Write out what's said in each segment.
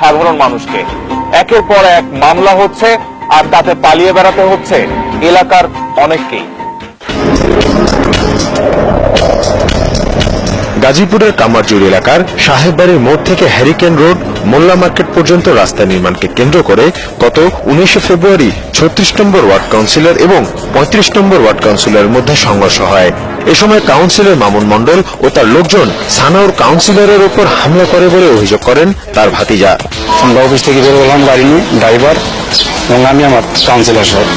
সাধারণ মানুষকে। একের পর এক মামলা হচ্ছে আর তাতে পালিয়ে বেড়াতে হচ্ছে এলাকার অনেককেই। গাজীপুরের কামারজুড়ি এলাকার সাহেববাড়ির মোড় থেকে হ্যারিকেন রোড মোল্লা মার্কেট পর্যন্ত রাস্তা নির্মাণকে কেন্দ্র করে গত উনিশে ফেব্রুয়ারি ছত্রিশ নম্বর ওয়ার্ড কাউন্সিলর এবং পঁয়ত্রিশ নম্বর ওয়ার্ড কাউন্সিলরের মধ্যে সংঘর্ষ হয়। এ সময় কাউন্সিলর মামুন মণ্ডল ও তার লোকজন সানাউর কাউন্সিলরের ওপর হামলা করে বলে অভিযোগ করেন তার ভাতিজা। আমরা অফিস থেকে বের হলাম গাড়ি নিয়ে ড্রাইভার এবং আমি আমার কাউন্সিলর সাহেব।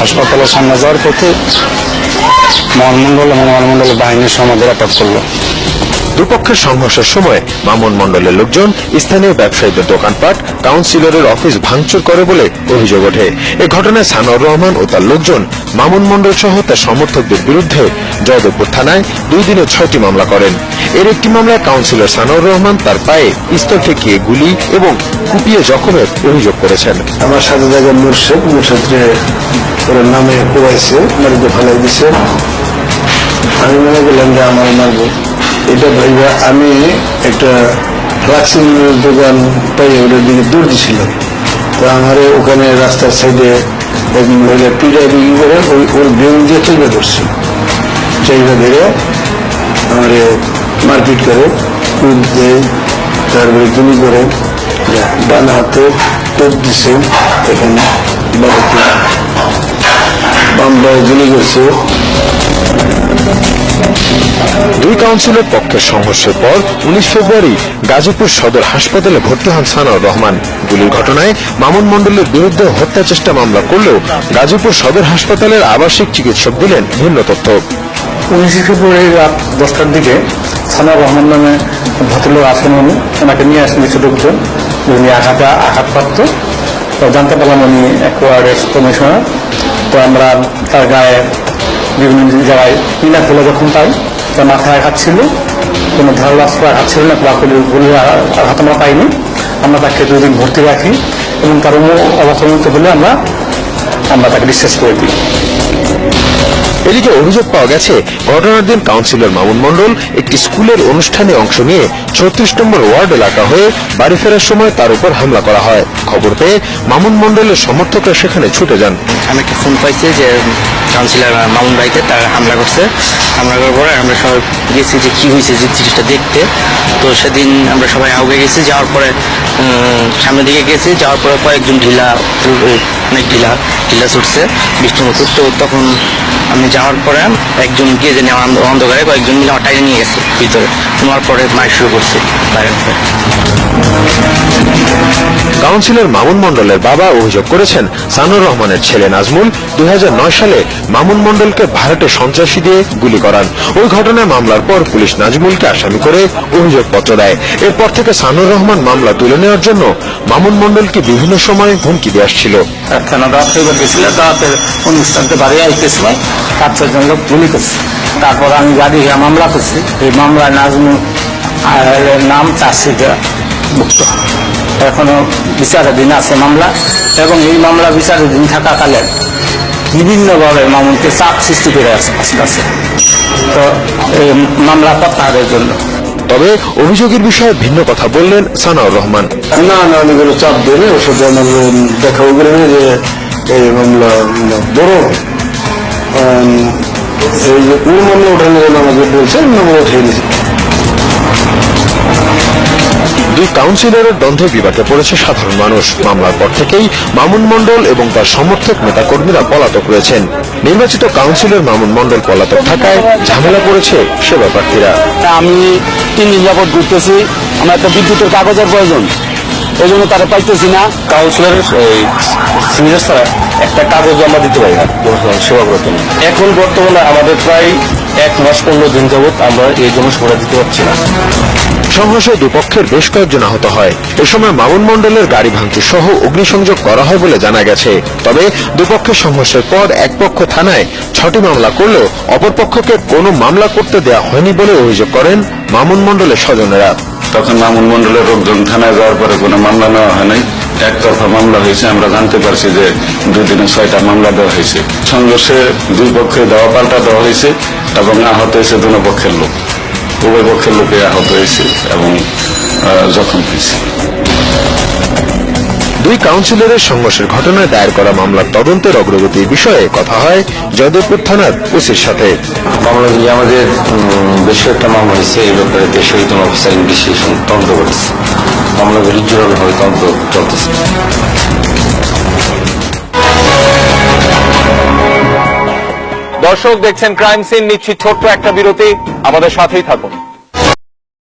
হাসপাতালের সামনে যাওয়ার পথে মহানমন্ডল এবং মহানমন্ডলের বাহিনীর সমাজের আটক করল। দুপক্ষের সংঘর্ষের সময় মামুন মণ্ডলের লোকজন স্থানীয় ব্যবসায়ীদের দোকানপাট কাউন্সিলরের অফিস ভাঙচুর করে বলে অভিযোগ ওঠে। এ ঘটনায় সানোয়ার রহমান ও তার লোকজন মামুন মণ্ডল সহ তার সমর্থকদের বিরুদ্ধে জয়দেবপুর থানায় দুই দিনে ছয়টি মামলা করেন। এর একটি মামলায় কাউন্সিলর সানোয়ার রহমান তার পায়ে পিস্তল ঠেকিয়ে গুলি এবং কুপিয়ে জখমের অভিযোগ করেছেন। আমার সাথে থাকে মুর্শেদ। মুর্শেদকে ওর নামে কুবাইছে মারিতে ফেলাই দিছে। আমি মনে করলাম যে আমার মারবো। এটা ভাইবা আমি একটা ভ্যাকসিন দোকান পাই ওটার দিকে দৌড় দিছিলাম তো আমার ওখানে রাস্তার সাইডে এক মহিলা পিড়া বিক্রি করে, ওই ওর বেন দিয়ে চাইবা ধরছি। চাইবা ধরে আমার মারপিট করে কুদ দেয়, তারপরে গুলি করে ডান হাতে টোপ দিছে, এখানে বাবাকে বাম পায়ে গুলি করছে। দুই কাউন্সিলের পক্ষের সংঘর্ষের পর উনিশ ফেব্রুয়ারি গাজীপুর সদর হাসপাতালে ভর্তি হন সানাউর রহমান। গুলির ঘটনায় মামুন মণ্ডলের বিরুদ্ধে হত্যা চেষ্টা মামলা করলেও গাজীপুর সদর হাসপাতালের আবাসিক চিকিৎসক দিলেন ভিন্ন তথ্য। উনিশে ফেব্রুয়ারি রাত দশটার দিকে সানার রহমান নামে ভদ্রলোক আসেন উনি। ওনাকে নিয়ে আসেন কিছু লোকজন। উনি আঘাতে আঘাতপ্রাপ্ত তো জানতে পারলাম উনি অ্যাকোয়ার্ডের কমিশনার। তো আমরা তার গায়ে বিভিন্ন জায়গায় পিনা ফেলে যখন পাই তার মাথায় আঘাত ছিল, কোনো ধারালাস্ত্র আঘাত ছিল না পুরাপুরি গুলি আঘাত আমরা পাইনি। আমরা তাকে দুদিন ভর্তি রাখি এবং তার অবস্থা হলে আমরা আমরা তাকে ডিসচার্জ করে দিই। এদিকে অভিযোগ পাওয়া গেছে, ঘটনার দিন কাউন্সিলর মামুন মণ্ডল একটি স্কুলের অনুষ্ঠানে অংশ নিয়ে ছত্রিশ নম্বর ওয়ার্ড এলাকা হয়ে বাড়ি ফেরার সময় তার উপর হামলা করা হয়। খবর পেয়ে মামুন মণ্ডলের সমর্থকরা সেখানে ছুটে যান। আমি একটা ফোন পাইছি যে কাউন্সিলর মামুন ভাইকে তার হামলা করছে। হামলা করার পরে আমরা সবাই গেছি যে কি হয়েছে যে জিনিসটা দেখতে। তো সেদিন আমরা সবাই আগে গেছি, যাওয়ার পরে সামনের দিকে গেছি, যাওয়ার পরে কয়েকজন ঢিলা অনেক ঢিলা ঢিলা ছুটছে বৃষ্টিমতুর তো তখন আমি যাওয়ার পরে একজন গিয়ে যে অন্ধকারে কয়েকজন মিলে আমার নিয়ে গেছে ভিতরে। নেওয়ার পরে মার শুরু করছে কাউন্সিলর মামুন মণ্ডলের বাবা অভিযোগ করেছেন সানুর রহমানের ছেলে নাজমুল দুই সালে মামুন মণ্ডলকে ভারতে সন্ত্রাসী দিয়ে গুলি করান। ওই ঘটনায় মামলার পর পুলিশ নাজমুলকে আসামি করে অভিযোগপত্র দেয়। এরপর থেকে সানুর রহমান মামলা তুলে নেওয়ার জন্য মামুন মন্ডলকে বিভিন্ন সময় হুমকি দিয়ে আসছিল। গেছিল চার ছজন লোক গুলি করছে। তারপর আমি গাড়ি মামলা করছি। এই মামলায় নাজমুল নাম চাষিটা মুক্ত এখনও বিচারাধীন আছে মামলা এবং এই মামলা বিচারাধীন থাকাকালে বিভিন্নভাবে মামুনকে চাপ সৃষ্টি করে আছে আস্তে আস্তে তো এই মামলা প্রত্যাহারের জন্য। তবে অভিযোগের বিষয়ে ভিন্ন কথা বললেন সানাউর রহমান। না না আমি কোনো চাপ দেবে ওষুধ দেখা করে যে এই মামলা বড় এই যে কোন মামলা ওঠানোর জন্য আমাকে বলছে আমি মামলা উঠিয়ে নিয়েছি দুই কাউন্সিলরের দ্বন্দ্বে বিবাদে পড়েছে সাধারণ মানুষ মামলার পর থেকেই মামুন মণ্ডল এবং তার সমর্থক নেতাকর্মীরা পলাতক রয়েছেন। নির্বাচিত কাউন্সিলর মামুন মণ্ডল পলাতক থাকায় ঝামেলা পড়েছে সেবা প্রার্থীরা। আমি তিন দিন যাবৎ ঘুরতেছি। আমার একটা বিদ্যুতের কাগজের প্রয়োজন। এই জন্য তারা পাইতেছি না। কাউন্সিলর সিনিয়র স্যার একটা কাগজ জমা দিতে পারি না সেবা করতে এখন বর্তমানে আমাদের প্রায় এক মাস পনেরো দিন যাবৎ আমরা এই জন্য সেবা দিতে পারছি না। সংঘর্ষে দুপক্ষের বেশ কয়েকজন আহত হয়। এ সময় মামুন মণ্ডলের গাড়ি ভাঙচুর সহ অগ্নিসংযোগ করা হয় বলে জানা গেছে। তবে দুপক্ষের সংঘর্ষের পর এক পক্ষ থানায় ছটি মামলা করলেও অপর পক্ষকে কোনো মামলা করতে দেওয়া হয়নি বলে অভিযোগ করেন মামুন মণ্ডলের স্বজনেরা। তখন মামুন মন্ডলের লোকজন থানায় যাওয়ার পরে কোনো মামলা নেওয়া হয় নাই। একতরফা মামলা হয়েছে আমরা জানতে পারছি যে দুদিনে ছয়টা মামলা দেওয়া হয়েছে। সংঘর্ষে দুই পক্ষে দেওয়া পাল্টা দেওয়া হয়েছে এবং আহত হয়েছে দুনো পক্ষের লোক। উভয় পক্ষের লোকে আহত হয়েছে এবং জখম হয়েছে। দুই কাউন্সিলরের সংঘর্ষের ঘটনায় দায়ের করা মামলার তদন্তের অগ্রগতির বিষয়ে কথা হয় যদবপুর থানার ওসির সাথে। মামলা নিয়ে আমাদের বেশ একটা মামলা হয়েছে এই ব্যাপারে বেসরকারি অফিসার ইংলিশে তদন্ত করেছে। মামলাগুলি জোরালোভাবে তদন্ত চলতেছে। দর্শক দেখছেন ক্রাইম সিন, নিচ্ছি ছোট্ট একটা বিরতি। আমাদের সাথেই থাকুন।